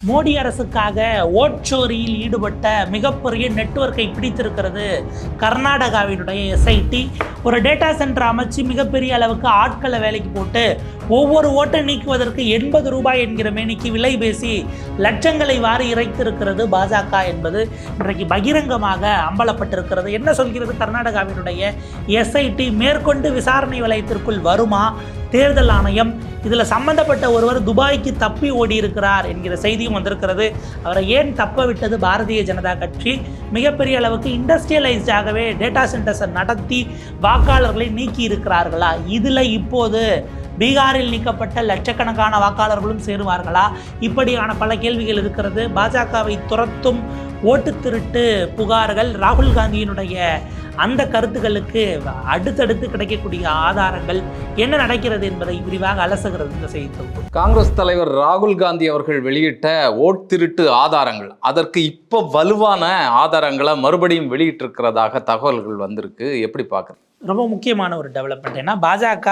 மோடி அரசுக்காக ஓட்சோரியில் ஈடுபட்ட மிகப்பெரிய நெட்வொர்க்கை பிடித்திருக்கிறது கர்நாடகாவினுடைய எஸ்ஐடி ஒரு டேட்டா சென்டர் அமைச்சு மிகப்பெரிய அளவுக்கு ஆட்களை வேலைக்கு போட்டு ஒவ்வொரு ஓட்டை நீக்குவதற்கு எண்பது ரூபாய் என்கிற மேனிக்கு விலை பேசி லட்சங்களை வாரி இறைத்திருக்கிறது பாஜக என்பது இன்றைக்கு பகிரங்கமாக அம்பலப்பட்டிருக்கிறது. என்ன சொல்கிறது? கர்நாடகாவினுடைய எஸ்ஐடி மேற்கொண்டு விசாரணை வலயத்திற்குள் வருமா? தேர்தல் ஆணையம் இதில் சம்பந்தப்பட்ட ஒருவர் துபாய்க்கு தப்பி ஓடி இருக்கிறார் என்கிற செய்தியும் வந்திருக்கிறது. அவரை ஏன் தப்ப விட்டது பாரதிய ஜனதா கட்சி? மிகப்பெரிய அளவுக்கு இண்டஸ்ட்ரியலைஸ்டாகவே டேட்டா சென்டர்ஸை நடத்தி வாக்காளர்களை நீக்கி இருக்கிறார்களா இதில் இப்போது பீகாரில் நீக்கப்பட்ட லட்சக்கணக்கான வாக்காளர்களும் சேருவார்களா? இப்படியான பல கேள்விகள் இருக்கிறது. பாஜகவை துரத்தும் ஓட்டு திருட்டு புகார்கள் ராகுல் காந்தியினுடைய அந்த கருத்துக்களுக்கு அடுத்தடுத்து கிடைக்கக்கூடிய ஆதாரங்கள் என்ன நடக்கிறது என்பதை விரிவாக அலசுகிறது இந்த செய்தி தொகுப்பு. காங்கிரஸ் தலைவர் ராகுல் காந்தி அவர்கள் வெளியிட்ட ஓட் திருட்டு ஆதாரங்கள். அதற்கு இப்போ வலுவான ஆதாரங்களை மறுபடியும் வெளியிட்டிருக்கிறதாக தகவல்கள் வந்திருக்கு. எப்படி பார்க்குறது ரொம்ப முக்கியமான ஒரு டெவலப்மெண்ட் ஏன்னா பாஜக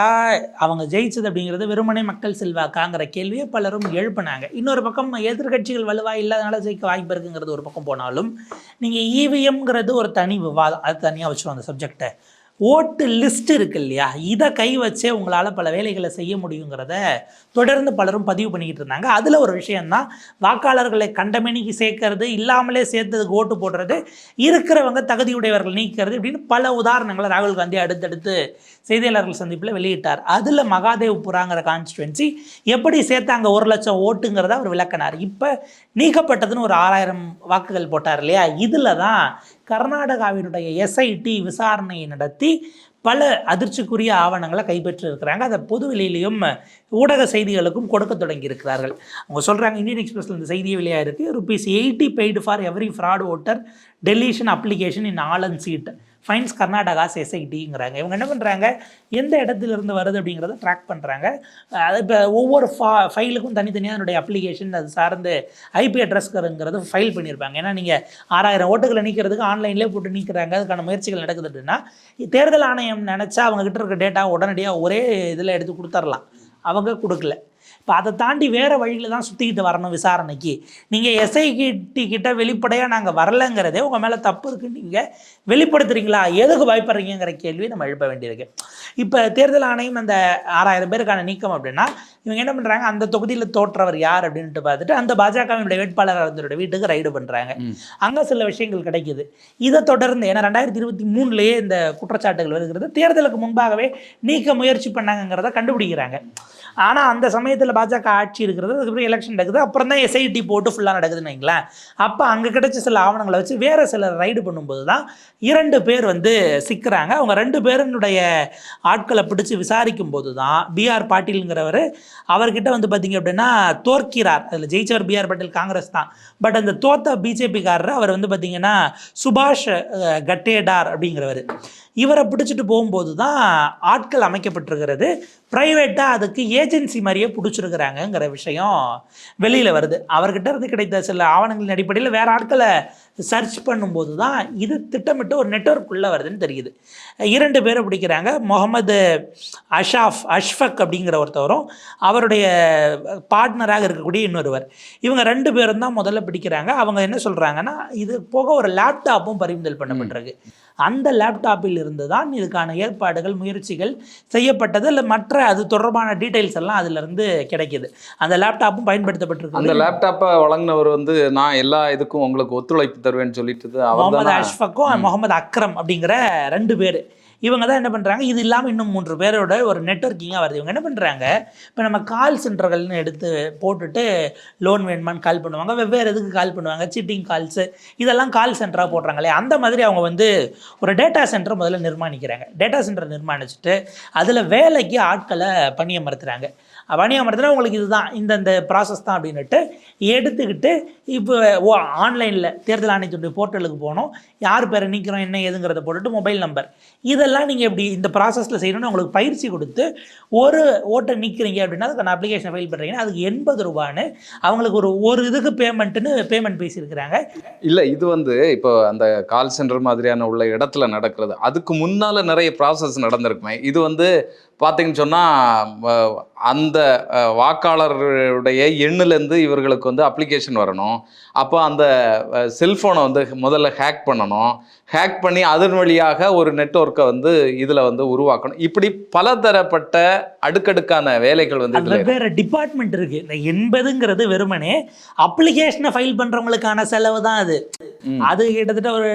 அவங்க ஜெயிச்சது அப்படிங்கிறது வெறுமனே மக்கள் செல்வாக்காங்கிற கேள்வியை பலரும் எழுப்பினாங்க. இன்னொரு பக்கம் எதிர்க்கட்சிகள் வலுவாக இல்லாதனால ஜெயிக்க வாய்ப்பு இருக்குங்கிறது ஒரு பக்கம் போனாலும் நீங்கள் இவிஎம்ங்கிறது ஒரு தனி விவாதம். அது தனியாக வச்சுருவோம் அந்த சப்ஜெக்டை ஓட்டு லிஸ்ட் இருக்கு இல்லையா? இதை கை வச்சே உங்களால் பல வேலைகளை செய்ய முடியுங்கிறத தொடர்ந்து பலரும் பதிவு பண்ணிக்கிட்டு இருந்தாங்க. அதில் ஒரு விஷயந்தான் வாக்காளர்களை கண்டமேனிக்கு சேர்க்கறது இல்லாமலே சேர்த்ததுக்கு ஓட்டு போடுறது இருக்கிறவங்க தகுதியுடையவர்கள் நீக்கிறது இப்படின்னு பல உதாரணங்களை ராகுல் காந்தி அடுத்தடுத்து செய்தியாளர்கள் சந்திப்பில் வெளியிட்டார். அதில் மகாதேவ்புராங்கிற கான்ஸ்டுவன்சி எப்படி சேர்த்தாங்க ஒரு லட்சம் ஓட்டுங்கிறத அவர் விளக்கினார். இப்போ நீக்கப்பட்டதுன்னு ஒரு ஆறாயிரம் வாக்குகள் போட்டார் இல்லையா? இதில் தான் கர்நாடகாவினுடைய எஸ்ஐடி விசாரணையை நடத்தி பல அதிர்ச்சிக்குரிய ஆவணங்களை கைப்பற்றிருக்கிறாங்க. அதை பொது வெளியிலையும் ஊடக செய்திகளுக்கும் கொடுக்க தொடங்கி இருக்கிறார்கள் அவங்க சொல்கிறாங்க இந்தியன் எக்ஸ்பிரஸில் இந்த செய்தியே வெளியாக இருக்குது rupees eighty paid for every fraud voter deletion application in Aland seat finds Karnataka's எஸ்ஐடிங்கிறாங்க இவங்க என்ன பண்ணுறாங்க எந்த இடத்துல இருந்து வருது அப்படிங்கிறத ட்ராக் பண்ணுறாங்க அது இப்போ ஒவ்வொரு ஃபா ஃபைலுக்கும் தனித்தனியாக அதனுடைய அப்ளிகேஷன் அது சார்ந்து ஐபி அட்ரஸ்ங்கிறது ஃபைல் பண்ணியிருப்பாங்க ஏன்னா நீங்கள் ஆறாயிரம் ஓட்டுகளை நீக்கிறதுக்கு ஆன்லைன்லேயே போட்டு நீக்கிறாங்க. அதுக்கான முயற்சிகள் நடக்குது அப்படின்னா தேர்தல் ஆணையம் நினச்சா அவங்கக்கிட்ட இருக்க டேட்டா உடனடியாக ஒரே இதில் எடுத்து கொடுத்துர்லாம். அவங்க கொடுக்கல. இப்போ அதை தாண்டி வேறு வழியில் தான் சுற்றிக்கிட்டு வரணும் விசாரணைக்கு. நீங்கள் எஸ்ஐடி கிட்ட வெளிப்படையாக நாங்கள் வரலங்கிறதே உங்கள் மேலே தப்பு இருக்குன்னு நீங்கள் வெளிப்படுத்துறீங்களா? எதுக்கு பயப்படுறீங்கிற கேள்வி நம்ம எழுப்ப வேண்டியிருக்கு. இப்போ தேர்தல் ஆணையம் அந்த ஆறாயிரம் பேருக்கான நீக்கம் அப்படின்னா இவங்க என்ன பண்ணுறாங்க அந்த தொகுதியில் தோற்றவர் யார் அப்படின்ட்டு பார்த்துட்டு அந்த பாஜகவினுடைய வேட்பாளர் அவர்களுடைய வீட்டுக்கு ரைடு பண்ணுறாங்க. அங்கே சில விஷயங்கள் கிடைக்குது. இதை தொடர்ந்து ஏன்னா ரெண்டாயிரத்தி இருபத்தி மூணுலேயே இந்த குற்றச்சாட்டுகள் வருகிறது. தேர்தலுக்கு முன்பாகவே நீக்க முயற்சி பண்ணாங்கங்கிறத கண்டுபிடிக்கிறாங்க. ஆனால் அந்த சமயத்தில் பாஜக ஆட்சி இருக்கிறது அதுக்கப்புறம் எலெக்ஷன் நடக்குது அப்புறம் தான் எஸ்ஐடி போட்டு ஃபுல்லாக நடக்குதுன்னு வைங்களேன். அப்போ அங்கே கிடைச்ச சில ஆவணங்களை வச்சு வேறு சில ரைடு பண்ணும்போது தான் இரண்டு பேர் வந்து சிக்கிறாங்க. அவங்க ரெண்டு பேருனுடைய ஆட்களை பிடிச்சி விசாரிக்கும் போது தான் பிஆர் பாட்டீலுங்கிறவர் அவர்கிட்ட வந்து பார்த்தீங்க அப்படின்னா தோற்கிறார். அதில் ஜெயிச்சவர் பிஆர் பட்டேல் காங்கிரஸ் தான். பட் அந்த தோத்த பிஜேபிக்காரர் அவர் வந்து பார்த்தீங்கன்னா சுபாஷ் கட்டேடார் அப்படிங்கிறவர். இவரை பிடிச்சிட்டு போகும்போது தான் ஆட்கள் அமைக்கப்பட்டிருக்கிறது. ப்ரைவேட்டாக அதுக்கு ஏஜென்சி மாதிரியே பிடிச்சிருக்கிறாங்கங்கிற விஷயம் வெளியில் வருது. அவர்கிட்ட இருந்து கிடைத்த சில ஆவணங்களின் அடிப்படையில் வேறு ஆட்களை சர்ச் பண்ணும்போது தான் இது திட்டமிட்டு ஒரு நெட்வொர்க் உள்ள வருதுன்னு தெரியுது. இரண்டு பேரை பிடிக்கிறாங்க. முகமது அஷாஃப் அஷ்ஃபக் அப்படிங்கிற ஒருத்தவரும் அவருடைய பார்ட்னராக இருக்கக்கூடிய இன்னொருவர். இவங்க ரெண்டு பேரும் தான் முதல்ல பிடிக்கிறாங்க. அவங்க என்ன சொல்கிறாங்கன்னா இது போக ஒரு லேப்டாப்பும் பறிமுதல் பண்ணப்பட்டிருக்கு. அந்த லேப்டாப்பில் இருந்து தான் இதுக்கான ஏற்பாடுகள் முயற்சிகள் செய்யப்பட்டது. இல்லை மற்ற அது தொடர்பான டீட்டெயில்ஸ் எல்லாம் அதிலிருந்து கிடைக்குது. அந்த லேப்டாப்பும் அந்த பயன்படுத்தப்பட்டிருக்கு லேப்டாப்பை வழங்கினவர் வந்து நான் எல்லா இதுக்கும் உங்களுக்கு ஒத்துழைப்பு தருவேன்னு சொல்லிட்டு முகமது அஷ்ஃபக்கும் முகமது அக்ரம் அப்படிங்கிற ரெண்டு பேர். இவங்க தான் என்ன பண்ணுறாங்க இது இல்லாமல் இன்னும் மூன்று பேரோட ஒரு நெட்வொர்க்கிங்காக வருது. இவங்க என்ன பண்ணுறாங்க இப்போ நம்ம கால் சென்டர்கள்னு எடுத்து போட்டுட்டு லோன் வேணுமான்னு கால் பண்ணுவாங்க. வெவ்வேறு இதுக்கு கால் பண்ணுவாங்க? சீட்டிங் கால்ஸு இதெல்லாம் கால் சென்டராக போடுறாங்களே அந்த மாதிரி அவங்க வந்து ஒரு டேட்டா சென்டர் முதல்ல நிர்மாணிக்கிறாங்க. டேட்டா சென்டர் நிர்மாணிச்சுட்டு அதில் வேலைக்கு ஆட்களை பணியமர்த்துறாங்க. பணியமர்த்தினா உங்களுக்கு இதுதான் இந்தந்த ப்ராசஸ் தான் அப்படின்னுட்டு எடுத்துக்கிட்டு இப்போ ஓ ஆன்லைனில் தேர்தல் ஆணையத்துடைய போர்ட்டலுக்கு போனோம். யார் பேரை நீக்கிறோம் என்ன ஏதுங்கிறத போட்டுட்டு மொபைல் நம்பர் இதெல்லாம் நீங்கள் இப்படி இந்த ப்ராசஸில் செய்யணும்னு உங்களுக்கு பயிற்சி கொடுத்து ஒரு ஓட்டை நீக்கிறீங்க அப்படின்னா அதுக்கான அப்ளிகேஷன் ஃபைல் பண்ணுறீங்கன்னா அதுக்கு எண்பது ரூபான்னு அவங்களுக்கு ஒரு ஒரு இதுக்கு பேமெண்ட்டுன்னு பேமெண்ட் பேசியிருக்கிறாங்க. இல்லை இது வந்து இப்போ அந்த கால் சென்டர் மாதிரியான உள்ள இடத்துல நடக்கிறது. அதுக்கு முன்னால் நிறைய ப்ராசஸ் நடந்திருக்குமே. இது வந்து பார்த்தீங்கன்னு சொன்னால் அந்த வாக்காளருடைய எண்ணிலேருந்து இவர்களுக்கு வந்து அப்ளிகேஷன் வரணும். அப்போ அந்த செல்ஃபோனை வந்து முதல்ல ஹேக் பண்ணணும். 啊 ஹேக் பண்ணி அதன் வழியாக ஒரு நெட்வொர்க்கை வந்து இதில் வந்து உருவாக்கணும். இப்படி பலதரப்பட்ட அடுக்கடுக்கான வேலைகள் வந்து வெவ்வேறு டிபார்ட்மெண்ட் இருக்கு. இந்த எண்பதுங்கிறது வெறுமனே அப்ளிகேஷனை ஃபைல் பண்றவங்களுக்கான செலவு தான் அது. அது கிட்டத்தட்ட ஒரு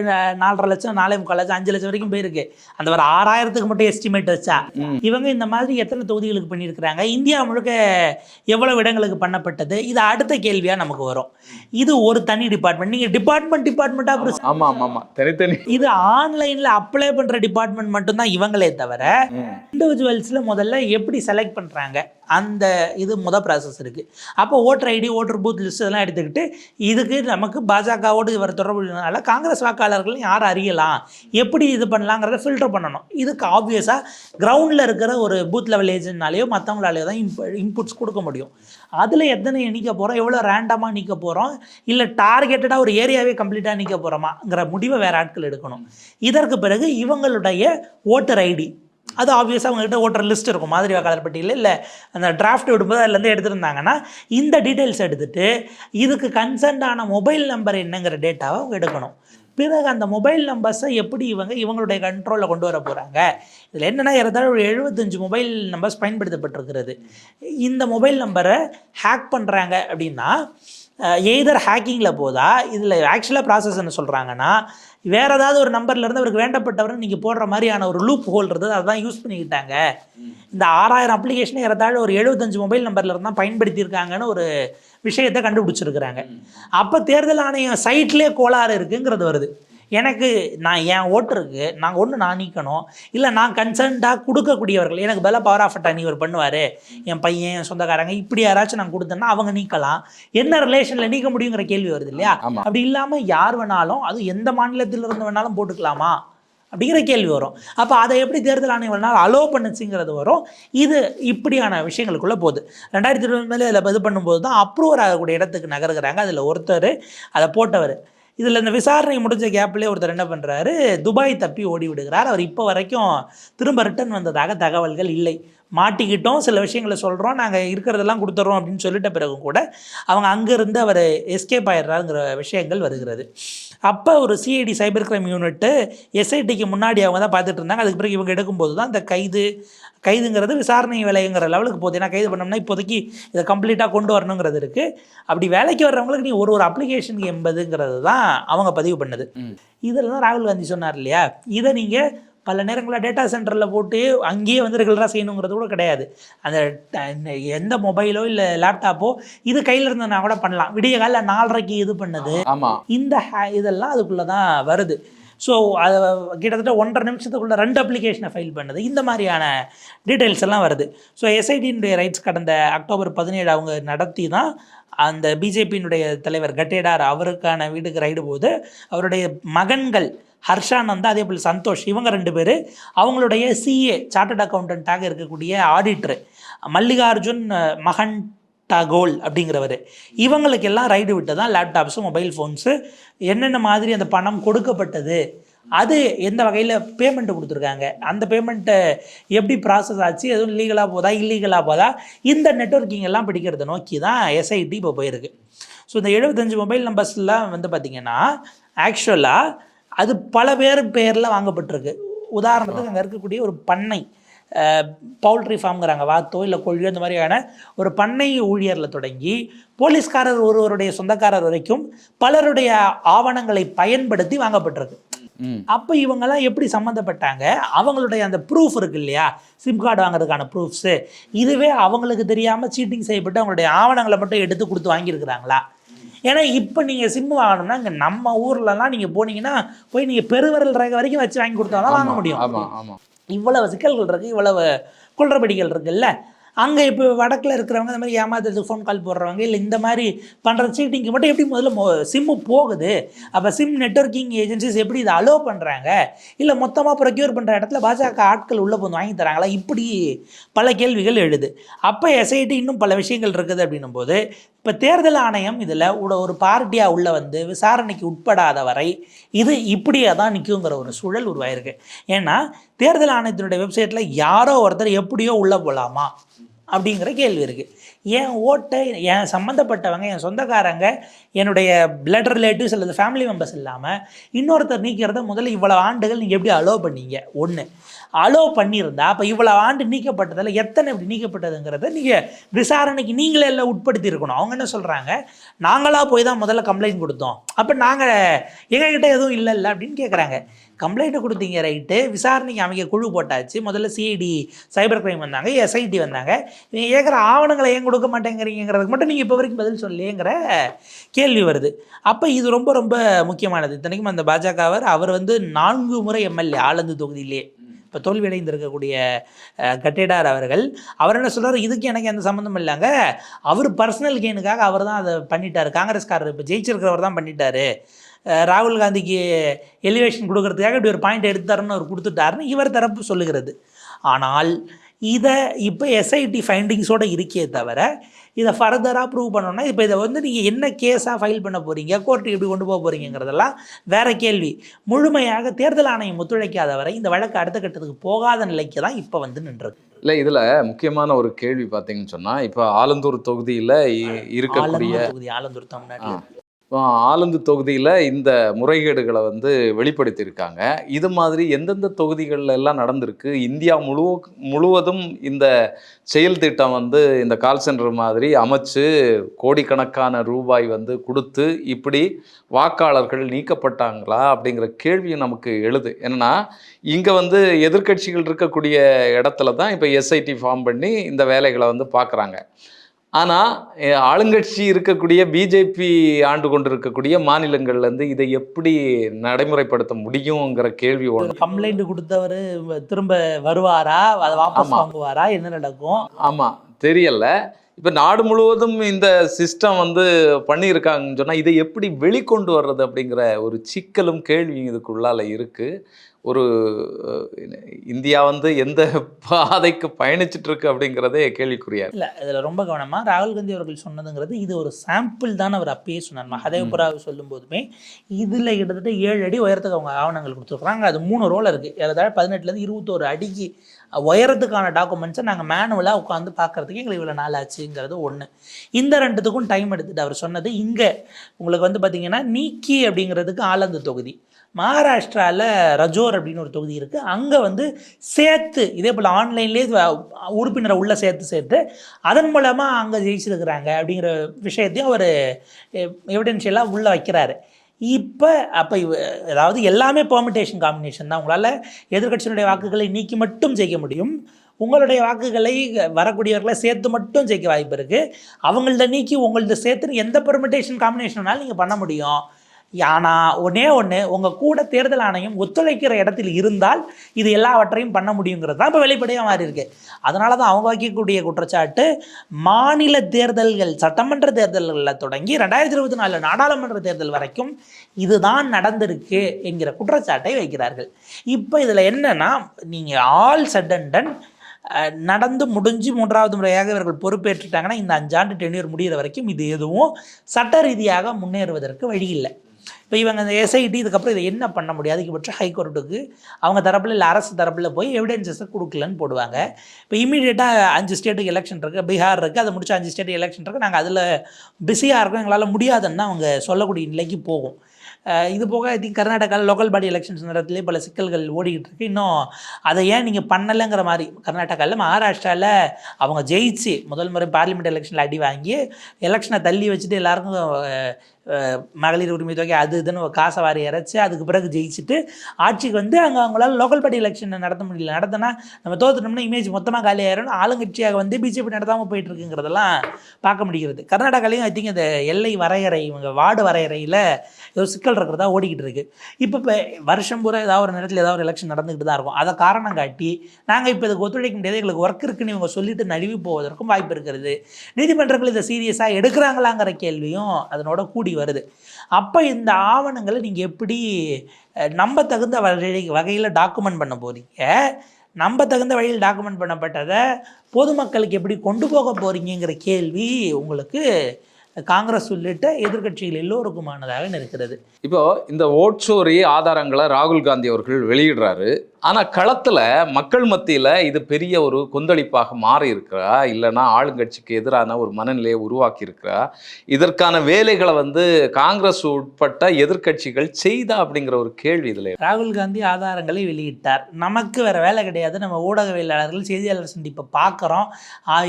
நாலரை லட்சம் நாலே முக்கால் லட்சம் அஞ்சு லட்சம் வரைக்கும் போயிருக்கு. அந்த ஒரு ஆறாயிரத்துக்கு மட்டும் எஸ்டிமேட் வச்சா. இவங்க இந்த மாதிரி எத்தனை தொகுதிகளுக்கு பண்ணியிருக்கிறாங்க? இந்தியா முழுக்க எவ்வளவு இடங்களுக்கு பண்ணப்பட்டது? இது அடுத்த கேள்வியா நமக்கு வரும். இது ஒரு தனி டிபார்ட்மெண்ட் நீங்க டிபார்ட்மெண்ட் டிபார்ட்மெண்ட்டாக ஆமாம் ஆமாம் ஆமாம் தனித்தனி இது ஆன்லைன்ல அப்ளை பண்ற டிபார்ட்மெண்ட் மட்டும்தான் இவங்களே தவிர. இண்டிவிஜுவல்ஸில் முதல்ல எப்படி செலக்ட் பண்ணுறாங்க அந்த இது முத ப்ராசஸ் இருக்குது அப்போ voter ID voter booth list இதெல்லாம் எடுத்துக்கிட்டு இதுக்கு நமக்கு பாஜகவோடு இவர் தொடர்புனால காங்கிரஸ் வாக்காளர்கள் யார் அறியலாம்? எப்படி இது பண்ணலாங்கிறத ஃபில்டர் பண்ணணும். இதுக்கு ஆப்வியஸாக கிரவுண்டில் இருக்கிற ஒரு பூத் லெவல் ஏஜென்ட்னாலேயோ மற்றவங்களாலேயோ தான் இன்ப இன்புட்ஸ் கொடுக்க முடியும். அதில் எத்தனை நிற்க போகிறோம் எவ்வளோ ரேண்டமாக நிற்க போகிறோம் இல்லை டார்கெட்டடாக ஒரு ஏரியாவே கம்ப்ளீட்டாக நிற்க போகிறோமாங்கிற முடிவை வேறு ஆட்கள் எடுக்கணும். இதற்கு பிறகு இவங்களுடைய ஓட்டர் ஐடி அது ஆப்வியஸாக அவங்ககிட்ட ஓட்டர் லிஸ்ட் இருக்கும். மாதிரி வாக்காளர் பட்டியலில் இல்லை அந்த டிராஃப்ட் விடும்போது அதுலேருந்து எடுத்திருந்தாங்கன்னா இந்த டீட்டெயில்ஸ் எடுத்துகிட்டு இதுக்கு கன்சர்ன்டான ஆன மொபைல் நம்பர் என்னங்கிற டேட்டாவை அவங்க எடுக்கணும். பிறகு அந்த மொபைல் நம்பர்ஸை எப்படி இவங்க இவங்களுடைய கண்ட்ரோலில் கொண்டு வர போகிறாங்க இதில் என்னென்னா ஏறத்தாழ ஒரு எழுபத்தஞ்சு மொபைல் நம்பர்ஸ் பயன்படுத்தப்பட்டிருக்கிறது. இந்த மொபைல் நம்பரை ஹேக் பண்ணுறாங்க அப்படின்னா எய்தர் ஹேக்கிங்கில் போதா இதில் ஆக்சுவலாக ப்ராசஸ் என்ன சொல்கிறாங்கன்னா வேறு ஏதாவது ஒரு நம்பர்ல இருந்து அவருக்கு வேண்டப்பட்டவர் நீங்கள் போடுற மாதிரியான ஒரு லூப் ஹோல் இருந்தது அதான் யூஸ் பண்ணிக்கிட்டாங்க. இந்த ஆறாயிரம் அப்ளிகேஷனை ஏறத்தாழ ஒரு எழுபத்தஞ்சு மொபைல் நம்பர்ல இருந்து தான் பயன்படுத்தியிருக்காங்கன்னு ஒரு விஷயத்தை கண்டுபிடிச்சிருக்கிறாங்க. அப்போ தேர்தல் ஆணையம் சைட்லேயே கோளாறு இருக்குங்கிறது வருது. எனக்கு நான் என் ஓட்டருக்கு நாங்கள் ஒன்று நான் நீக்கணும். இல்லை நான் கன்சர்ன்டாக கொடுக்கக்கூடியவர்கள் எனக்கு பல பவர் ஆஃப் அட்டானி இவர் பண்ணுவார். என் பையன் என் சொந்தக்காரங்க இப்படி யாராச்சும் நான் கொடுத்தேன்னா அவங்க நீக்கலாம். என்ன ரிலேஷனில் நீக்க முடியுங்கிற கேள்வி வருது இல்லையா. அப்படி இல்லாமல் யார் வேணாலும் அது எந்த மாநிலத்திலிருந்து வேணாலும் போட்டுக்கலாமா? அப்படிங்கிற கேள்வி வரும். அப்போ அதை எப்படி தேர்தல் ஆணையம் வேணாலும் அலோ பண்ணுச்சுங்கிறது வரும். இது இப்படியான விஷயங்களுக்குள்ளே போகுது. ரெண்டாயிரத்தி இருபது மேலே இதில் இது பண்ணும்போது தான் அப்ரூவர் ஆகக்கூடிய இடத்துக்கு நகருகிறாங்க. அதில் ஒருத்தர் அதை போட்டவர். இதில் இந்த விசாரணை முடிஞ்ச கேப்லேயே ஒருத்தர் என்ன பண்ணுறாரு துபாய் தப்பி ஓடி விடுகிறார் அவர் இப்போ வரைக்கும் திரும்ப ரிட்டர்ன் வந்ததாக தகவல்கள் இல்லை. மாட்டிக்கிட்டோம் சில விஷயங்களை சொல்கிறோம் நாங்கள் இருக்கிறதெல்லாம் கொடுத்துட்றோம் அப்படின்னு சொல்லிட்ட பிறகு கூட அவங்க அங்கேருந்து அவர் எஸ்கேப் ஆயிடுறாருங்கிற விஷயங்கள் வருகிறது. அப்போ ஒரு சிஐடி சைபர் கிரைம் யூனிட்டு எஸ்ஐடிக்கு முன்னாடி அவங்க தான் பார்த்துட்டு இருந்தாங்க. அதுக்கு பிறகு இவங்க எடுக்கும்போது தான் இந்த கைது கைதுங்கிறது விசாரணை வேலைங்கிற லெவலுக்கு போகுது. ஏன்னா கைது பண்ணோம்னா இப்போதைக்கு இதை கம்ப்ளீட்டாக கொண்டு வரணுங்கிறது இருக்குது அப்படி வேலைக்கு வர்றவங்களுக்கு நீ ஒரு ஒரு அப்ளிகேஷன் எண்பதுங்கிறது தான் அவங்க பதிவு பண்ணுது. ம். இதில் தான் ராகுல் காந்தி சொன்னார் இல்லையா? இதை நீங்கள் பல நேரங்களில் டேட்டா சென்டரில் போட்டு அங்கேயே வந்து ரெகுலராக செய்யணுங்கிறது கூட கிடையாது. அந்த எந்த மொபைலோ இல்லை லேப்டாப்போ இது கையில் இருந்ததுனா கூட பண்ணலாம். விடிய காலையில் நாலரைக்கு இது பண்ணது. ஆமா. இந்த ஹே- இதெல்லாம் அதுக்குள்ளே தான் வருது. ஸோ அதை கிட்டத்தட்ட ஒன்றரை நிமிஷத்துக்குள்ள ரெண்டு அப்ளிகேஷனை ஃபைல் பண்ணுது. இந்த மாதிரியான டீட்டெயில்ஸ் எல்லாம் வருது. ஸோ எஸ்ஐடியினுடைய ரைட்ஸ் கடந்த அக்டோபர் பதினேழு அவங்க நடத்தி தான் அந்த பிஜேபியினுடைய தலைவர் கட்டேடார் அவருக்கான வீட்டுக்கு ரைடு போது அவருடைய மகன்கள் ஹர்ஷானந்தா அதே போல் சந்தோஷ் இவங்க ரெண்டு பேர் அவங்களுடைய சிஏ சார்ட்டட் அக்கௌண்டண்ட்டாக இருக்கக்கூடிய ஆடிட்டர் மல்லிகார்ஜுன் மகன் டகோல் அப்படிங்கிறவர். இவங்களுக்கு எல்லாம் ரைடு விட்டு தான் லேப்டாப்ஸு மொபைல் ஃபோன்ஸு என்னென்ன மாதிரி அந்த பணம் கொடுக்கப்பட்டது அது எந்த வகையில் பேமெண்ட்டு கொடுத்துருக்காங்க அந்த பேமெண்ட்டை எப்படி ப்ராசஸ் ஆச்சு எதுவும் லீகலாக போதா இல்லீகலாக போதா இந்த நெட்ஒர்க்கிங் எல்லாம் பிடிக்கிறத நோக்கி தான் எஸ்ஐடி இப்போ போயிருக்கு. ஸோ இந்த எழுபத்தஞ்சு மொபைல் நம்பர்ஸ்லாம் வந்து பார்த்திங்கன்னா ஆக்சுவலாக அது பல பேர் பேரில் வாங்கப்பட்டிருக்கு. உதாரணத்துக்கு அங்கே இருக்கக்கூடிய ஒரு பண்ணை பவுல்ட்ரி ஃபார்ம்ங்கிறாங்க வாத்தோ இல்லை கோழியோ இந்த மாதிரியான ஒரு பண்ணை ஊழியரில் தொடங்கி போலீஸ்காரர் ஒருவருடைய சொந்தக்காரர் வரைக்கும் பலருடைய ஆவணங்களை பயன்படுத்தி வாங்கப்பட்டிருக்கு. அப்போ இவங்கெல்லாம் எப்படி சம்மந்தப்பட்டாங்க அவங்களுடைய அந்த ப்ரூஃப் இருக்கு இல்லையா? சிம் கார்டு வாங்குறதுக்கான ப்ரூஃப்ஸு இதுவே அவங்களுக்கு தெரியாமல் சீட்டிங் செய்யப்பட்டு அவங்களுடைய ஆவணங்களை மட்டும் எடுத்து கொடுத்து வாங்கியிருக்கிறாங்களா? ஏன்னா இப்போ நீங்கள் சிம் வாங்கணும்னா இங்கே நம்ம ஊர்லலாம் நீங்கள் போனீங்கன்னா போய் நீங்கள் பெருவிரல் ரேகை வரைக்கும் வச்சு வாங்கி கொடுத்தா தான் வாங்க முடியும். ஆமா ஆமா. இவ்வளவு சிக்கல்கள் இருக்குது இவ்வளவு குளறுபடிகள் இருக்குல்ல? அங்கே இப்போ வடக்கில் இருக்கிறவங்க இந்த மாதிரி ஏமாத்துறதுக்கு ஃபோன் கால் போடுறவங்க இல்லை இந்த மாதிரி பண்ணுற சீட்டிங்க்கு மட்டும் எப்படி முதல்ல மொ சிம்மு போகுது? அப்போ சிம் நெட்வொர்க்கிங் ஏஜென்சிஸ் எப்படி இதை அலோவ் பண்ணுறாங்க இல்லை மொத்தமாக ப்ரொக்யூர் பண்ணுற இடத்துல பாஜக ஆட்கள் உள்ளே வந்து வாங்கி தராங்களா? இப்படி பல கேள்விகள் எழுது. அப்போ எஸ்ஐடி இன்னும் பல விஷயங்கள் இருக்குது அப்படின்னும் போது இப்போ தேர்தல் ஆணையம் இதில் ஒரு பார்ட்டியாக உள்ள வந்து விசாரணைக்கு உட்படாத வரை இது இப்படியே தான் நிற்குங்கிற ஒரு சூழல் உருவாயிருக்கு. ஏன்னா தேர்தல் ஆணையத்தினுடைய வெப்சைட்டில் யாரோ ஒருத்தர் எப்படியோ உள்ளே போகலாமா அப்படிங்கிற கேள்வி இருக்குது என் ஓட்டை என் சம்மந்தப்பட்டவங்க என் சொந்தக்காரங்க என்னுடைய பிளட் ரிலேட்டிவ்ஸ் அல்லது ஃபேமிலி மெம்பர்ஸ் இல்லாமல் இன்னொருத்தர் நீக்கிறத முதல்ல இவ்வளோ ஆண்டுகள் நீங்கள் எப்படி அலோவ் பண்ணீங்க? ஒன்று அலோவ் பண்ணியிருந்தா அப்போ இவ்வளோ ஆண்டு நீக்கப்பட்டதில் எத்தனை இப்படி நீக்கப்பட்டதுங்கிறத நீங்கள் விசாரணைக்கு நீங்களே எல்லாம் உட்படுத்தி இருக்கணும். அவங்க என்ன சொல்கிறாங்க நாங்களாக போய் தான் முதல்ல கம்ப்ளைண்ட் கொடுத்தோம். அப்போ நாங்கள் எங்ககிட்ட எதுவும் இல்லைல்ல அப்படின்னு கேட்குறாங்க கம்ப்ளைண்ட்டு கொடுத்தீங்க ரைட்டு விசாரணைக்கு அமைக்க குழு போட்டாச்சு. முதல்ல சிஐடி சைபர் கிரைம் வந்தாங்க எஸ்ஐடி வந்தாங்க. நீங்கள் கேட்குற ஆவணங்களை ஏன் கொடுக்க மாட்டேங்கிறீங்கிறதுக்கு மட்டும் நீங்கள் இப்போ வரைக்கும் பதில் சொல்லியேங்கிற கேள்வி வருது. அப்போ இது ரொம்ப ரொம்ப முக்கியமானது. இத்தனைக்கும் அந்த பாஜகவர் அவர் வந்து நான்கு முறை எம்எல்ஏ ஆலந்து தொகுதியிலே இப்போ தோல்வியடைந்திருக்கக்கூடிய அஹ், கட்டேடார் அவர்கள். அவர் என்ன சொல்கிறார் இதுக்கு எனக்கு எந்த சம்மந்தம் இல்லைங்க. அவர் பர்சனல் கெயினுக்காக அவர் தான் அதை பண்ணிட்டார். காங்கிரஸ்காரர் இப்போ ஜெயிச்சிருக்கிறவர் தான் பண்ணிட்டாரு. ராகுல் காந்திக்கு எலிவேஷன் கொடுக்கறதுக்காக இப்படி ஒரு பாயிண்ட் எடுத்தாருன்னு அவர் கொடுத்துட்டாருன்னு இவர் தரப்பு சொல்லுகிறது. ஆனால் இதை இப்போ எஸ்ஐடி ஃபைண்டிங்ஸோடு இருக்கே தவிர இதை ஃபர்தராக ப்ரூவ் பண்ணணும்னா இப்போ இதை வந்து நீங்கள் என்ன கேஸாக ஃபைல் பண்ண போகிறீங்க கோர்ட்டுக்கு எப்படி கொண்டு போக போகிறீங்கிறதெல்லாம் வேற கேள்வி. முழுமையாக தேர்தல் ஆணையம் ஒத்துழைக்காத வரை இந்த வழக்கு அடுத்த கட்டத்துக்கு போகாத நிலைக்கு தான் இப்போ வந்து நின்றது. இல்லை இதில் முக்கியமான ஒரு கேள்வி பார்த்தீங்கன்னு சொன்னால் இப்போ ஆலந்தூர் தொகுதியில் இருக்கக்கூடிய ஆலந்தூர் தொகுதி ஆலந்தூர் தமிழ்நாட்டில் ஆலந்து தொகுதியில் இந்த முறைகேடுகளை வந்து வெளிப்படுத்தியிருக்காங்க. இது மாதிரி எந்தெந்த தொகுதிகளில் எல்லாம் நடந்திருக்கு? இந்தியா முழு முழுவதும் இந்த செயல் திட்டம் வந்து இந்த கால் சென்டர் மாதிரி அமைச்சு கோடிக்கணக்கான ரூபாய் வந்து கொடுத்து இப்படி வாக்காளர்கள் நீக்கப்பட்டாங்களா? அப்படிங்கிற கேள்வியும் நமக்கு எழுது. என்னன்னா இங்கே வந்து எதிர்க்கட்சிகள் இருக்கக்கூடிய இடத்துல தான் இப்போ எஸ்ஐடி ஃபார்ம் பண்ணி இந்த வேலைகளை வந்து பார்க்குறாங்க. ஆனால் ஆளுங்கட்சி இருக்கக்கூடிய பிஜேபி ஆண்டு கொண்டு இருக்கக்கூடிய மாநிலங்கள்லேருந்து இதை எப்படி நடைமுறைப்படுத்த முடியுங்கிற கேள்வி ஒன்று கம்ப்ளைண்ட் கொடுத்தவர் திரும்ப வருவாரா? அதை வாபஸ். வாங்குவாரா? என்ன நடக்கும்? ஆமாம் தெரியல. இப்போ நாடு முழுவதும் இந்த சிஸ்டம் வந்து பண்ணியிருக்காங்கன்னு சொன்னால் இதை எப்படி வெளிக்கொண்டு வர்றது அப்படிங்கிற ஒரு சிக்கலும் கேள்வியும் இதுக்குள்ளால இருக்குது ஒரு இந்தியா வந்து எந்த பாதைக்கு பயணிச்சிட்டு இருக்கு அப்படிங்கிறதே கேள்விக்குறியா? இருக்கு. இல்லை இதில் ரொம்ப கவனமாக ராகுல் காந்தி அவர்கள் சொன்னதுங்கிறது இது ஒரு சாம்பிள் தான் அவர் அப்பயே சொன்னார். மஹதேவ்புராவை சொல்லும் போதுமே இதில் கிட்டத்தட்ட ஏழு அடி உயரத்துக்கு அவங்க ஆவணங்கள் கொடுத்துருக்குறாங்க. அது மூணு ரோல் இருக்குது ஏறத்தாழ பதினெட்டுலேருந்து இருபத்தோரு அடிக்கு உயரத்துக்கான டாக்குமெண்ட்ஸை நாங்கள் மேனுவலாக உட்காந்து பார்க்கறதுக்கு எங்களுக்கு இவ்வளோ நாள் ஆச்சுங்கிறது ஒன்று இந்த ரெண்டுத்துக்கும் டைம் எடுத்துட்டு அவர் சொன்னது இங்கே. உங்களுக்கு வந்து பார்த்தீங்கன்னா நீக்கி அப்படிங்கிறதுக்கு ஆலந்து தொகுதி. மகாராஷ்டிராவில் ரஜோர் அப்படின்னு ஒரு தொகுதி இருக்குது அங்கே வந்து சேர்த்து இதே போல் ஆன்லைன்லேயே உறுப்பினரை உள்ளே சேர்த்து சேர்த்து அதன் மூலமாக அங்கே ஜெயிச்சிருக்கிறாங்க அப்படிங்கிற விஷயத்தையும் அவர் எவிடென்ஷியலாக உள்ளே வைக்கிறாரு. இப்போ அப்போ அதாவது எல்லாமே பெர்மிட்டேஷன் காம்பினேஷன் தான். உங்களால் எதிர்க்கட்சியினுடைய வாக்குகளை நீக்கி மட்டும் ஜெயிக்க முடியும். உங்களுடைய வாக்குகளை வரக்கூடியவர்களை சேர்த்து மட்டும் ஜெயிக்க வாய்ப்பு இருக்குது அவங்கள்ட்ட நீக்கி உங்கள்ட்ட சேர்த்து எந்த பெர்மிட்டேஷன் காம்பினேஷனாலும் நீங்கள் பண்ண முடியும். ஆனால் ஒன்றே ஒன்று உங்கள் கூட தேர்தல் ஆணையம் ஒத்துழைக்கிற இடத்தில் இருந்தால் இது எல்லாவற்றையும் பண்ண முடியுங்கிறது தான் இப்போ வெளிப்படையாக மாறி இருக்கு. அதனால தான் அவங்க வைக்கக்கூடிய குற்றச்சாட்டு மாநில தேர்தல்கள் சட்டமன்ற தேர்தல்களில் தொடங்கி ரெண்டாயிரத்தி இருபத்தி நாலு நாடாளுமன்ற தேர்தல் வரைக்கும் இதுதான் நடந்திருக்கு என்கிற குற்றச்சாட்டை வைக்கிறார்கள். இப்போ இதில் என்னன்னா நீங்கள் ஆல் சட்டன்டன் நடந்து முடிஞ்சு மூன்றாவது முறையாக இவர்கள் பொறுப்பேற்றுட்டாங்கன்னா இந்த அஞ்சாண்டு டென்யூர் முடிகிற வரைக்கும் இது எதுவும் சட்ட ரீதியாக முன்னேறுவதற்கு வழி இல்லை. இப்போ இவங்க இந்த எஸ்ஐடி இதுக்கப்புறம் இதை என்ன பண்ண முடியும்? அதிகபட்சம் ஹைகோர்ட்டுக்கு அவங்க தரப்பில் இல்லை அரசு தரப்பில் போய் எவிடன்சஸை கொடுக்கலன்னு போடுவாங்க. இப்போ இமீடியட்டாக அஞ்சு ஸ்டேட்டுக்கு எலெக்ஷன் இருக்குது பீகார் இருக்குது அதை முடிச்சு அஞ்சு ஸ்டேட் எலெக்ஷன் இருக்குது நாங்கள் அதில் பிஸியாக இருக்கோம் எங்களால் முடியாதுன்னு அவங்க சொல்லக்கூடிய நிலைக்கு போகும். இது போக ஐ திங்க் கர்நாடகாவில் லோக்கல் பாடி எலெக்ஷன்ஸ் நேரத்துலேயே பல சிக்கல்கள் ஓடிக்கிட்டு இருக்கு. இன்னும் அதை ஏன் நீங்கள் பண்ணலைங்கிற மாதிரி கர்நாடகாவில் மகாராஷ்டிராவில் அவங்க ஜெயிச்சு முதல் முறை பார்லிமெண்ட் எலெக்ஷனில் அடி வாங்கி எலெக்ஷனை தள்ளி வச்சுட்டு எல்லாருக்கும் மகளிர் உரிமை தொகை அது இதுன்னு ஒரு காசை வாரி இறைச்சி அதுக்கு பிறகு ஜெயிச்சுட்டு ஆட்சிக்கு வந்து அங்கே அவங்களால லோக்கல் பார்ட்டி எலெக்ஷன் நடத்த முடியல. நடத்தினா நம்ம தோத்துட்டோம்னா இமேஜ் மொத்தமாக காலியாயிரும் ஆளுங்கட்சியாக வந்து பிஜேபி நடத்தாமல் போயிட்டு இருக்குங்கிறதெல்லாம் பார்க்க முடிகிறது. கர்நாடகாலையும் ஐ திங்க் இந்த எல்லை வரையறை இவங்க வார்டு வரையறையில் ஒரு சிக்கல் இருக்கிறதா ஓடிக்கிட்டு இருக்கு. இப்போ இப்போ வருஷம் பூரா ஏதாவது ஒரு நேரத்தில் ஏதாவது ஒரு எலெக்ஷன் நடந்துக்கிட்டு தான் இருக்கும். அதை காரணம் காட்டி நாங்கள் இப்போ இதுக்கு ஒத்துழைக்க முடியாது. எங்களுக்கு ஒர்க் இருக்குன்னு இவங்க சொல்லிட்டு நழுவி போவதற்கும் வாய்ப்பு இருக்கிறது. நீதிமன்றங்கள் இதை சீரியஸாக எடுக்கிறாங்களாங்கிற கேள்வியும் அதனோட கூடி வருது. அப்போ இந்த ஆவணங்களை நீங்கள் எப்படி நம்ப தகுந்த வழி வகையில் டாக்குமெண்ட் பண்ண போகிறீங்க நம்ப தகுந்த வழியில் டாக்குமெண்ட் பண்ணப்பட்டதை பொதுமக்களுக்கு எப்படி கொண்டு போக போகிறீங்கிற கேள்வி உங்களுக்கு காங்கிரஸ் உள்ளிட்ட எதிர்க்கட்சிகள் எல்லோருக்குமானதாக இருக்கிறது இப்போ இந்த ஓட்சோரி ஆதாரங்களை ராகுல் காந்தி அவர்கள் வெளியிடுறாரு. ஆனால் களத்தில் மக்கள் மத்தியில் இது பெரிய ஒரு கொந்தளிப்பாக மாறி இருக்கிறா இல்லைன்னா ஆளுங்கட்சிக்கு எதிரான ஒரு மனநிலையை உருவாக்கி இருக்கிறா இதற்கான வேலைகளை வந்து காங்கிரஸ் உட்பட்ட எதிர்க்கட்சிகள் செய்தா அப்படிங்கிற ஒரு கேள்வி இதில். ராகுல் காந்தி ஆதாரங்களை வெளியிட்டார். நமக்கு வேறு வேலை கிடையாது. நம்ம ஊடகவியலாளர்கள் செய்தியாளர் சந்திப்பை பார்க்குறோம்.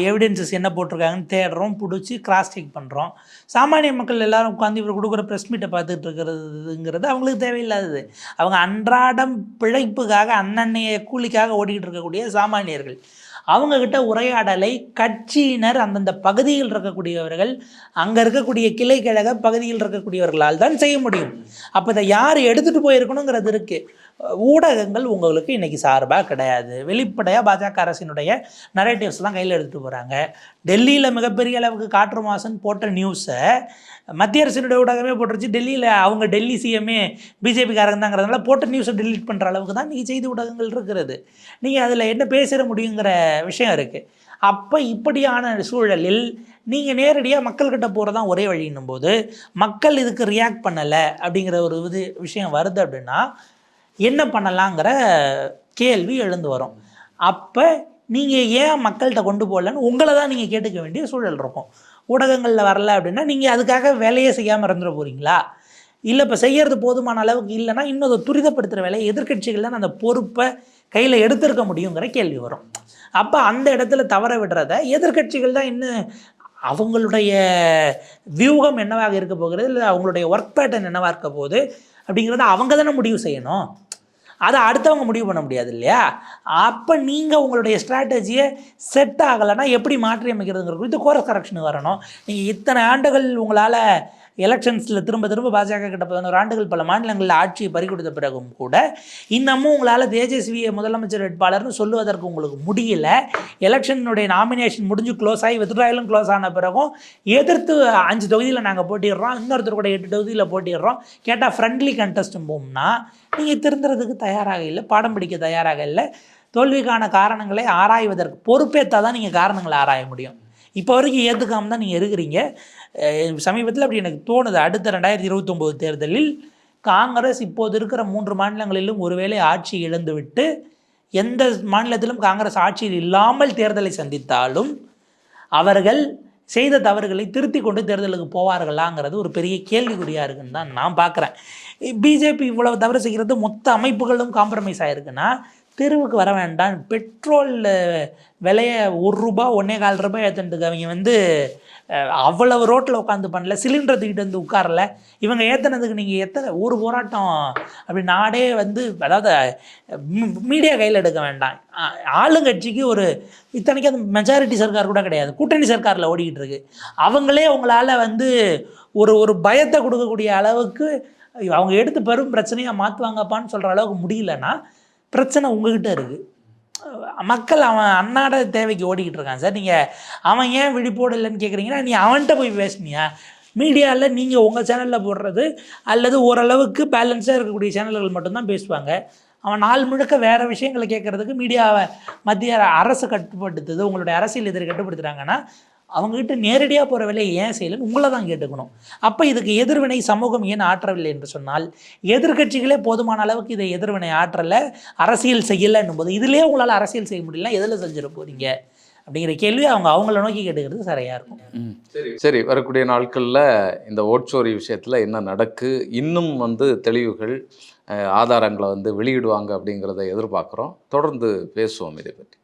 எவிடென்சஸ் என்ன போட்டிருக்காங்கன்னு தேடுறோம் பிடிச்சி கிராஸ் செக் பண்ணுறோம் சாமானிய மக்கள் எல்லாரும் உட்காந்து இவர் கொடுக்குற ப்ரெஸ் மீட்டை பார்த்துட்டு இருக்கிறதுங்கிறது அவங்களுக்கு தேவையில்லாதது. அவங்க அன்றாடம் பிழைப்புக்காக அன்னன்னைய கூலிக்காக ஓடிக்கிட்டு இருக்கக்கூடிய சாமானியர்கள். அவங்கக்கிட்ட உரையாடலை கட்சியினர் அந்தந்த பகுதியில் இருக்கக்கூடியவர்கள் அங்கே இருக்கக்கூடிய கிளை கழக பகுதியில் இருக்கக்கூடியவர்களால் தான் செய்ய முடியும். அப்போ இதை யார் எடுத்துகிட்டு போயிருக்கணுங்கிறது இருக்குது ஊடகங்கள் உங்களுக்கு இன்றைக்கி சார்பாக கிடையாது. வெளிப்படையாக பாஜக அரசினுடைய நரேட்டிவ்ஸ்லாம் கையில் எடுத்துகிட்டு போகிறாங்க டெல்லியில் மிகப்பெரிய அளவுக்கு காற்று மாசன் போட்ட நியூஸை மத்திய அரசினுடைய ஊடகமே போட்டுருச்சு. டெல்லியில் அவங்க டெல்லி சிஎம்ஏ பிஜேபிக்காரங்க தாங்கிறதுனால போட்ட நியூஸை டெலீட் பண்ணுற அளவுக்கு தான் நீங்கள் செய்தி ஊடகங்கள் இருக்கிறது. நீங்கள் அதில் என்ன பேசிட முடியுங்கிற விஷயம் இருக்குது அப்போ இப்படியான சூழலில் நீங்கள் நேரடியாக மக்கள்கிட்ட போகிறது தான் ஒரே வழின்னும் போது மக்கள் இதுக்கு ரியாக்ட் பண்ணலை அப்படிங்கிற ஒரு இது விஷயம் வருது அப்படின்னா என்ன பண்ணலாங்கிற கேள்வி எழுந்து வரும். அப்போ நீங்கள் ஏன் மக்கள்கிட்ட கொண்டு போகலன்னு உங்களை தான் நீங்கள் கேட்டுக்க வேண்டிய சூழல் இருக்கும். ஊடகங்களில் வரல அப்படின்னா நீங்கள் அதுக்காக வேலையே செய்யாமல் இருந்துட போகிறீங்களா இல்லை இப்போ செய்கிறது போதுமான அளவுக்கு இல்லைன்னா இன்னும் அதை துரிதப்படுத்துகிற வேலையை எதிர்கட்சிகள் தான் அந்த பொறுப்பை கையில் எடுத்திருக்க முடியுங்கிற கேள்வி வரும். அப்போ அந்த இடத்துல தவற விடுறத எதிர்க்கட்சிகள் தான் இன்னும் அவங்களுடைய வியூகம் என்னவாக இருக்க போகிறது? இல்லை அவங்களுடைய ஒர்க் பேட்டர்ன் என்னவாக இருக்க போகுது? அப்படிங்கிறத அவங்க தானே முடிவு செய்யணும். அதை அடுத்தவங்க முடிவு பண்ண முடியாது இல்லையா? அப்போ நீங்கள் உங்களுடைய ஸ்ட்ராட்டஜியை செட் ஆகலைன்னா எப்படி மாற்றி அமைக்கிறதுங்கிற குறித்து கோரஸ் கரெக்ஷன் வரணும். நீங்கள் இத்தனை ஆண்டுகள் உங்களால் எலெக்ஷன்ஸில் திரும்ப திரும்ப பாஜக கிட்ட பதினோரு ஆண்டுகள் பல மாநிலங்களில் ஆட்சியை பறி கொடுத்த பிறகும் கூட இன்னமும் உங்களால் தேஜஸ்வியை முதலமைச்சர் வேட்பாளர்னு சொல்லுவதற்கு உங்களுக்கு முடியல. எலெக்ஷனுடைய நாமினேஷன் முடிஞ்சு க்ளோஸ் ஆகி வித்ராயிலும் க்ளோஸ் ஆன பிறகும் எதிர்த்து அஞ்சு தொகுதியில் நாங்கள் போட்டிடுறோம் இன்னொருத்தர் கூட எட்டு தொகுதியில் போட்டிடுறோம். கேட்டால் ஃப்ரெண்ட்லி கண்டஸ்டும் போம்னா நீங்கள் திருந்துறதுக்கு தயாராக இல்லை பாடம் படிக்க தயாராக இல்லை. தோல்விக்கான காரணங்களை ஆராய்வதற்கு பொறுப்பேற்றால் தான் நீங்கள் காரணங்களை ஆராய முடியும். இப்போ வரைக்கும் ஏற்றுக்காம தான் நீங்கள் இருக்கிறீங்க சமீபத்தில் அப்படி எனக்கு தோணுது. அடுத்த ரெண்டாயிரத்தி இருபத்தொம்போது தேர்தலில் காங்கிரஸ் இப்போது இருக்கிற மூன்று மாநிலங்களிலும் ஒருவேளை ஆட்சி இழந்துவிட்டு எந்த மாநிலத்திலும் காங்கிரஸ் ஆட்சியில் இல்லாமல் தேர்தலை சந்தித்தாலும் அவர்கள் செய்த தவறுகளை திருத்தி கொண்டு தேர்தலுக்கு போவார்களாங்கிறது ஒரு பெரிய கேள்விக்குறியாக இருக்குன்னு தான் நான் பார்க்குறேன். பிஜேபி இவ்வளவு தவறு செய்கிறது மொத்த அமைப்புகளும் காம்ப்ரமைஸ் ஆகிருக்குன்னா தெருவுக்கு வர வேண்டாம். பெட்ரோல் விலையை ஒரு ரூபா ஒன்றே கால் ரூபாய் ஏற்றுறதுக்கு அவங்க வந்து அவ்வளவு ரோட்டில் உட்காந்து பண்ணல. சிலிண்டர் தூக்கிட்டு வந்து உட்காரல. இவங்க ஏற்றுனதுக்கு நீங்கள் எத்தனை ஒரு போராட்டம். அப்படி நாடே வந்து அதாவது மீடியா கையில் எடுக்க வேண்டாம். ஆளுங்கட்சிக்கு ஒரு இத்தனைக்கு அந்த மெஜாரிட்டி சர்க்கார் கூட கிடையாது. கூட்டணி சர்க்காரில் ஓடிக்கிட்டு இருக்கு. அவங்களே உங்களால் வந்து ஒரு ஒரு பயத்தை கொடுக்கக்கூடிய அளவுக்கு அவங்க எடுத்து பெரும் பிரச்சனையாக மாற்றுவாங்கப்பான்னு சொல்கிற அளவுக்கு முடியலன்னா பிரச்சனை உங்ககிட்ட இருக்குது மக்கள் அவன் அன்னாட தேவைக்கு ஓடிக்கிட்டு இருக்கான் சார். நீங்கள் அவன் ஏன் விழிப்போடு இல்லைன்னு கேட்குறீங்கன்னா நீ அவன்கிட்ட போய் பேசுனியா? மீடியாவில் நீங்கள் உங்கள் சேனலில் போடுறது அல்லது ஓரளவுக்கு பேலன்ஸாக இருக்கக்கூடிய சேனல்கள் மட்டும்தான் பேசுவாங்க. அவன் நாள் முழுக்க வேறு விஷயங்களை கேட்குறதுக்கு மீடியாவை மத்திய அரசு கட்டுப்படுத்துது உங்களுடைய அரசியல் எதிர் கட்டுப்படுத்துகிறாங்கன்னா அவங்ககிட்ட நேரடியாக போகிற வேலையை ஏன் செய்யலைன்னு உங்களை தான் கேட்டுக்கணும். அப்போ இதுக்கு எதிர்வினை சமூகம் ஏன் ஆற்றவில்லை என்று சொன்னால் எதிர்க்கட்சிகளே போதுமான அளவுக்கு இதை எதிர்வினை ஆற்றலை அரசியல் செய்யலைன்னும் போது இதிலே உங்களால் அரசியல் செய்ய முடியல எதில் செஞ்சிட போறீங்க? அப்படிங்கிற கேள்வி அவங்க அவங்கள நோக்கி கேட்டுக்கிறது சரியாக இருக்கும். சரி. வரக்கூடிய நாட்களில் இந்த ஓட்சோரி விஷயத்தில் என்ன நடக்கு? இன்னும் வந்து தெளிவுகள் ஆதாரங்களை வந்து வெளியிடுவாங்க அப்படிங்கிறத எதிர்பார்க்குறோம். தொடர்ந்து பேசுவோம் இதை பற்றி.